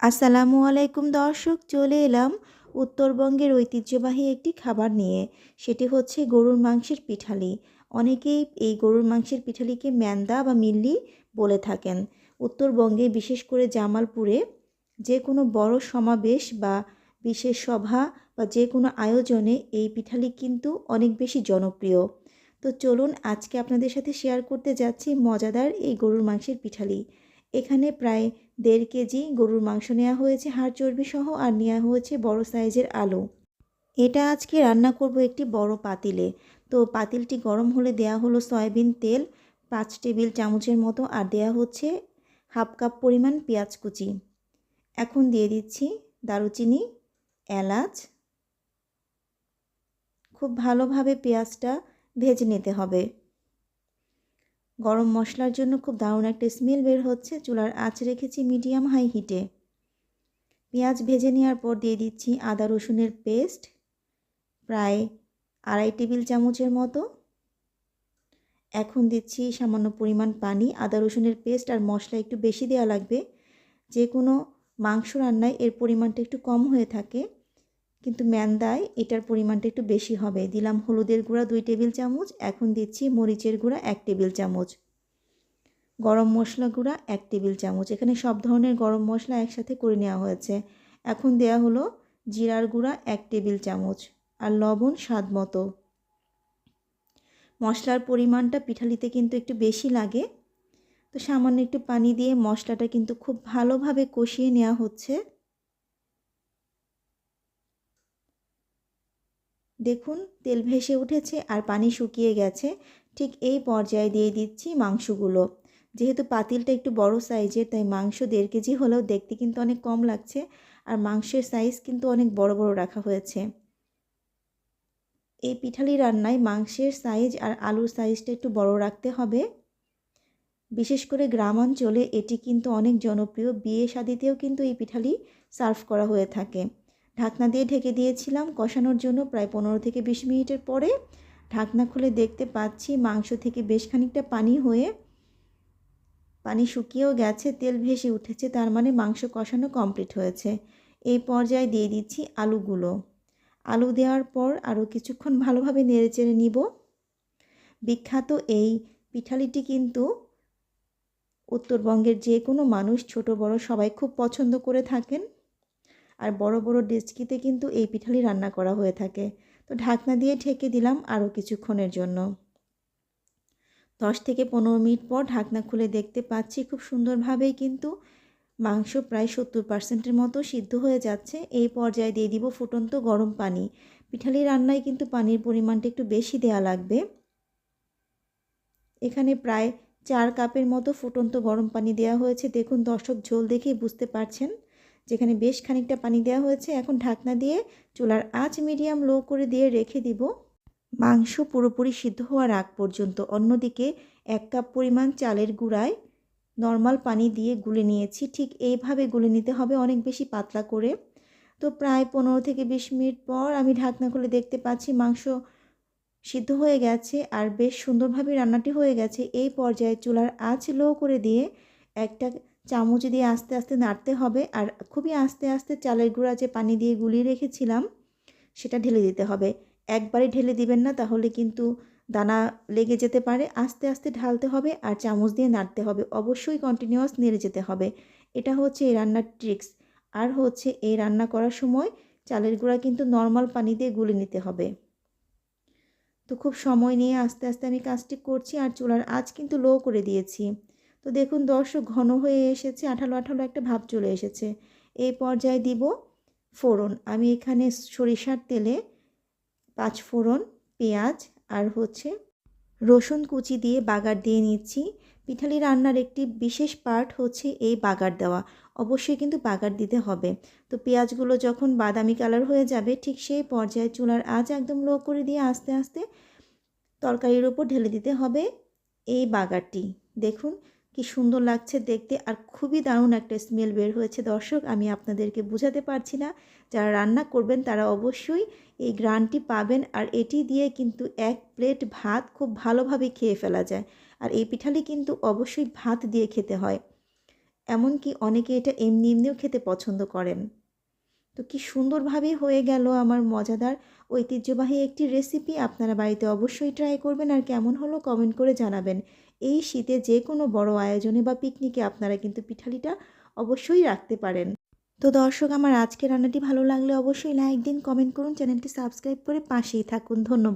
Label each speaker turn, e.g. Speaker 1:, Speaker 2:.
Speaker 1: আসসালামু আলাইকুম দর্শক, চলে এলাম উত্তরবঙ্গের ঐতিহ্যবাহী একটি খাবার নিয়ে। সেটি হচ্ছে গরুর মাংসের পিঠালি। অনেকেই এই গরুর মাংসের পিঠালিকে ম্যান্দা বা মিল্লি বলে থাকেন। উত্তরবঙ্গে বিশেষ করে জামালপুরে যে কোনো বড় সমাবেশ বা বিশেষ সভা বা যে কোনো আয়োজনে এই পিঠালি কিন্তু অনেক বেশি জনপ্রিয়। তো চলুন আজকে আপনাদের সাথে শেয়ার করতে যাচ্ছি মজাদার এই গরুর মাংসের পিঠালি। এখানে প্রায় দেড় কেজি গরুর মাংস নেওয়া হয়েছে, হাড় চর্বি সহ, আর নেওয়া হয়েছে বড় সাইজের আলু। এটা আজকে রান্না করব একটি বড় পাতিলে। তো পাতিলটি গরম হলে দেয়া হলো সয়াবিন তেল, পাঁচ টেবিল চামচের মতো, আর দেয়া হচ্ছে হাফ কাপ পরিমাণ পেঁয়াজ কুচি। এখন দিয়ে দিচ্ছি দারুচিনি, এলাচ। খুব ভালোভাবে পেঁয়াজটা ভেজে নিতে হবে। গরম মশলার জন্য খুব দারুণ একটা স্মেল বের হচ্ছে। চুলার আঁচ রেখেছি মিডিয়াম হাই হিটে পেঁয়াজ ভেজে নেওয়ার পর দিয়ে দিচ্ছি আদা রসুনের পেস্ট প্রায় আড়াই টেবিল চামচের মতো। এখন দিচ্ছি সামান্য পরিমাণ পানি, আদা রসুনের পেস্ট আর মশলা একটু বেশি দেওয়া লাগবে। যে কোনো মাংস রান্নায় এর পরিমাণটা একটু কম হয়ে থাকে। কিন্তু ম্যান্দায় এটার পরিমাণটা একটু বেশি হবে। দিলাম হলুদের গুঁড়া দুই টেবিল চামচ, এখন দিচ্ছি মরিচের গুঁড়া এক টেবিল চামচ। গরম মশলা গুঁড়া এক টেবিল চামচ। এখানে সব ধরনের গরম মশলা একসাথে করে নেওয়া হয়েছে। এখন দেয়া হলো জিরার গুঁড়া এক টেবিল চামচ আর লবণ স্বাদ মতো। মশলার পরিমাণটা পিঠালিতে কিন্তু একটু বেশি লাগে। তো সামান্য একটু পানি দিয়ে মশলাটা কিন্তু খুব ভালোভাবে কষিয়ে নেওয়া হচ্ছে। দেখুন, তেল ভেসে উঠেছে আর পানি শুকিয়ে গেছে। ঠিক এই পর্যায়ে দিয়ে দিচ্ছি মাংসগুলো। যেহেতু পাতিলটা একটু বড় সাইজের, তাই মাংস দেড় কেজি হলেও দেখতে কিন্তু অনেক কম লাগছে আর মাংসের সাইজ কিন্তু অনেক বড় বড় রাখা হয়েছে। এই পিঠালি রান্নায় মাংসের সাইজ আর আলুর সাইজটা একটু বড় রাখতে হবে। বিশেষ করে গ্রাম অঞ্চলে এটি কিন্তু অনেক জনপ্রিয়। বিয়ে শাদিতেও কিন্তু এই পিঠালি সার্ভ করা হয়ে থাকে। ঢাকনা দিয়ে ঢেকে দিয়েছিলাম। কষানোর জন্য প্রায় পনেরো থেকে বিশ মিনিটের পরে ঢাকনা খুলে দেখতে পাচ্ছি মাংস থেকে বেশ খানিকটা পানি হয়ে পানি শুকিয়েও গেছে, তেল ভেসে উঠেছে, তার মানে মাংস কষানো কমপ্লিট হয়েছে। এই পর্যায়ে দিয়ে দিচ্ছি আলুগুলো। আলু দেওয়ার পর আরও কিছুক্ষণ ভালোভাবে নেড়েচেড়ে নিব। বিখ্যাত এই পিঠালিটি কিন্তু উত্তরবঙ্গের যে কোনো মানুষ, ছোট, বড় সবাই খুব পছন্দ করে থাকেন। আর বড় বড় ডেচকিতে কিন্তু এই পিঠালি রান্না করা হয়ে থাকে। তো ঢাকনা দিয়ে ঢেকে দিলাম আরও কিছুক্ষণের জন্য। দশ থেকে পনেরো মিনিট পর ঢাকনা খুলে দেখতে পাচ্ছি খুব সুন্দরভাবেই কিন্তু মাংস প্রায় সত্তর পার্সেন্টের মতো সিদ্ধ হয়ে যাচ্ছে। এই পর্যায়ে দিয়ে দিব ফুটন্ত গরম পানি। পিঠালি রান্নায় কিন্তু পানির পরিমাণটা একটু বেশি দেওয়া লাগবে। এখানে প্রায় চার কাপের মতো ফুটন্ত গরম পানি দেওয়া হয়েছে। দেখুন দর্শক ঝোল দেখেই বুঝতে পারছেন। যেখানে বেশ খানিকটা পানি দেওয়া হয়েছে, এখন ঢাকনা দিয়ে চুলার আঁচ মিডিয়াম লো করে দিয়ে রেখে দিব। মাংস পুরোপুরি সিদ্ধ হওয়ার আগ পর্যন্ত। অন্যদিকে এক কাপ পরিমাণ চালের গুঁড়ায় নর্মাল পানি দিয়ে গুলে নিয়েছি। ঠিক এইভাবে গুলে নিতে হবে, অনেক বেশি পাতলা করে। তো প্রায় পনেরো থেকে বিশ মিনিট পর আমি ঢাকনা খুলে দেখতে পাচ্ছি মাংস সিদ্ধ হয়ে গেছে আর বেশ সুন্দরভাবে রান্নাটি হয়ে গেছে। এই পর্যায়ে চুলার আঁচ লো করে দিয়ে একটা চামচ দিয়ে আস্তে আস্তে নাড়তে হবে আর খুবই আস্তে আস্তে চালের গুঁড়া যে পানি দিয়ে গুলিয়ে রেখেছিলাম, সেটা ঢেলে দিতে হবে। একবারে ঢেলে দিবেন না, তাহলে কিন্তু দানা লেগে যেতে পারে। আস্তে আস্তে ঢালতে হবে আর চামচ দিয়ে নাড়তে হবে। অবশ্যই কন্টিনিউয়াস নেড়ে যেতে হবে। এটা হচ্ছে এই রান্নার ট্রিক্স আর হচ্ছে এই রান্না করার সময় চালের গুঁড়া কিন্তু নর্মাল পানি দিয়ে গুলে নিতে হবে। তো খুব সময় নিয়ে আস্তে আস্তে আমি কাজটি করছি আর চুলার আঁচ কিন্তু লো করে দিয়েছি। তো দেখুন, দর্শক ঘন হয়ে এসেছে, আঠালো আঠালো একটা ভাব চলে এসেছে। এই পর্যায়ে দিব ফোড়ন। আমি এখানে সরিষার তেলে পাঁচ ফোড়ন, পেঁয়াজ আর হচ্ছে রসুন কুচি দিয়ে বাগার দিয়ে নিচ্ছি। পিঠালি রান্নার একটি বিশেষ পার্ট হচ্ছে এই বাগার দেওয়া। অবশ্যই কিন্তু বাগার দিতে হবে। তো পেঁয়াজগুলো যখন বাদামি কালার হয়ে যাবে, ঠিক সেই পর্যায়ে চুলার আঁচ একদম লো করে দিয়ে আস্তে আস্তে তরকারির ওপর ঢেলে দিতে হবে এই বাগারটি। দেখুন কি সুন্দর লাগছে দেখতে আর খুবই দারুণ একটা স্মেল বের হয়েছে। দর্শক, আমি আপনাদেরকে বোঝাতে পারছি না, যারা রান্না করবেন তারা অবশ্যই এই গ্রানটি পাবেন আর এটি দিয়ে কিন্তু এক প্লেট ভাত খুব ভালোভাবে খেয়ে ফেলা যায় আর এই পিঠালি কিন্তু অবশ্যই ভাত দিয়ে খেতে হয়। এমনকি অনেকে এটা এমনি এমনিও খেতে পছন্দ করেন। তো কি সুন্দরভাবে হয়ে গেল আমার মজাদার, ঐতিহ্যবাহী একটি রেসিপি আপনারা বাড়িতে অবশ্যই ট্রাই করবেন আর কেমন হলো কমেন্ট করে জানাবেন। এই শীতে যে কোনো বড় আয়োজনে বা পিকনিকে আপনারা কিন্তু পিঠালিটা অবশ্যই রাখতে পারেন। তো দর্শক, আমার আজকে রান্নাটি ভালো লাগলে অবশ্যই লাইক দিন, কমেন্ট করুন, চ্যানেলটি সাবস্ক্রাইব করে পাশেই থাকুন। ধন্যবাদ।